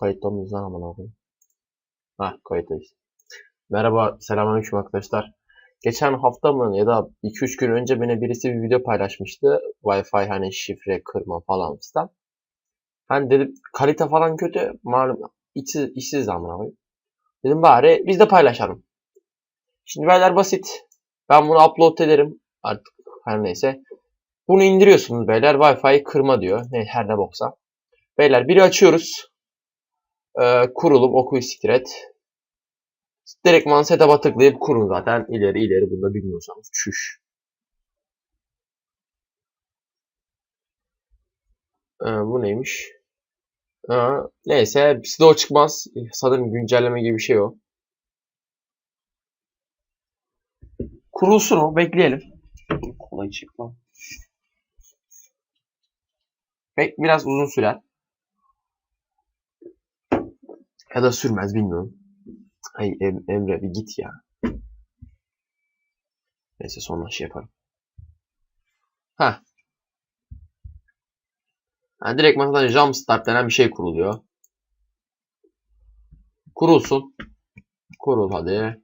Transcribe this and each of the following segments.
Kayıtta mıyız lan aman abi? Ha kayıttayız. Merhaba, selamünaleyküm arkadaşlar. Geçen hafta mı ya da 2-3 gün önce bana birisi bir video paylaşmıştı. Wi-Fi hani şifre kırma falan fistan. Hani dedim kalite falan kötü. Malum işsiz, işsiz zaman abi. Dedim bari biz de paylaşalım. Şimdi beyler basit. Ben bunu upload ederim. Artık her neyse. Bunu indiriyorsunuz beyler. Wi-Fi kırma diyor. Ne, her ne boksa. Beyler biri açıyoruz. Ee, kurulum oku siktir et. Direktman setup'a tıklayıp kurun zaten. ileri ileri bunu da bilmiyorsanız. Çüş. Ee, bu neymiş? Ee, neyse. O çıkmaz. Sanırım güncelleme gibi bir şey o. Kurulsun o. Bekleyelim. Kolay çıkma. Bek biraz uzun sürer. Ya da sürmez bilmiyorum. Ay Em- Emre bir git ya. Neyse sonra şey yaparım. Ha. Ha direkt masadan jump start denen bir şey kuruluyor. Kurulsun. Kurul hadi.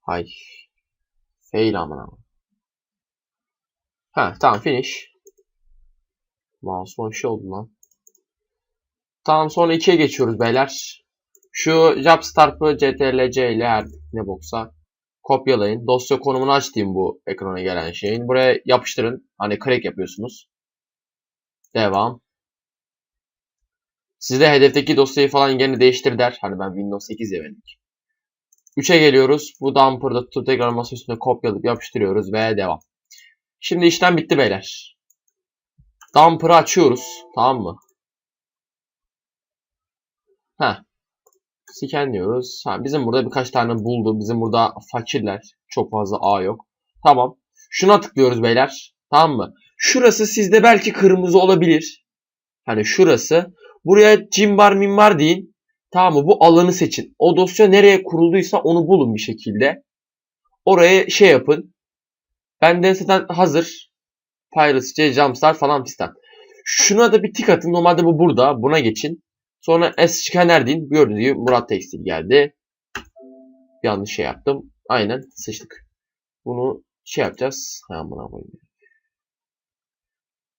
Hay. Fail amına. Ha tamam finish. Mouse'uma bir şey oldu lan. Tamam sonra 2'ye geçiyoruz beyler. Şu Jobstarp'ı CTRL-C ile her ne boksa kopyalayın. Dosya konumunu aç bu ekrana gelen şeyin. Buraya yapıştırın. Hani crack yapıyorsunuz. Devam. Sizde hedefteki dosyayı falan gene değiştir der. Hani ben Windows 8 ya benim. 3'e geliyoruz. Bu dumper'da tutup tekrar masa üstüne kopyalayıp yapıştırıyoruz ve devam. Şimdi işlem bitti beyler. Dumper'ı açıyoruz. Tamam mı? Heh. Scan diyoruz. Ha, bizim burada birkaç tane buldu. Bizim burada fakirler. Çok fazla A yok. Tamam. Şuna tıklıyoruz beyler. Tamam mı? Şurası sizde belki kırmızı olabilir. Hani şurası. Buraya cimbar mimbar deyin. Tamam mı? Bu alanı seçin. O dosya nereye kurulduysa onu bulun bir şekilde. Oraya şey yapın. Bende zaten hazır. Pirates, C, Jumpstart falan fistan. Şuna da bir tik atın. Normalde bu burada. Buna geçin. Sonra S scanner deyin. Gördüğünüz gibi Murat Tekstil geldi. Yanlış şey yaptım. Aynen sıçtık. Bunu şey yapacağız. Ha buna koyayım.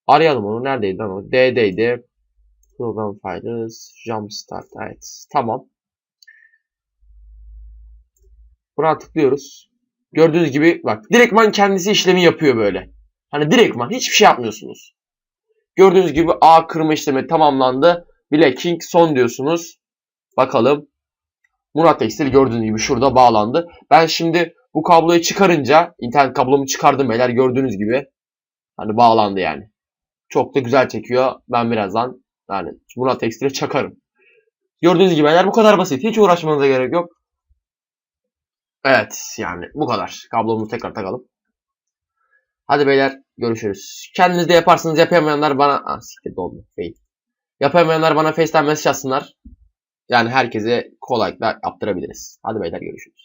Arayalım onu. Neredeydi lan o? D'deydi. Program files. Jumpstart. Evet. Tamam. Buna tıklıyoruz. Gördüğünüz gibi bak direktman kendisi işlemi yapıyor böyle. Hani direktman hiçbir şey yapmıyorsunuz. Gördüğünüz gibi A kırma işlemi tamamlandı. Bile King son diyorsunuz. Bakalım. Murat Tekstil gördüğünüz gibi şurada bağlandı. Ben şimdi bu kabloyu çıkarınca internet kablomu çıkardım beyler gördüğünüz gibi. Hani bağlandı yani. Çok da güzel çekiyor. Ben birazdan yani Murat Tekstil'e çakarım. Gördüğünüz gibi beyler bu kadar basit. Hiç uğraşmanıza gerek yok. Evet yani bu kadar. Kablomuzu tekrar takalım. Hadi beyler görüşürüz. Kendiniz de yaparsınız yapamayanlar bana... Ah siktir doldu. Fail. Yapamayanlar bana FaceTime mesaj atsınlar. Yani herkese kolaylıkla yaptırabiliriz. Hadi beyler görüşürüz.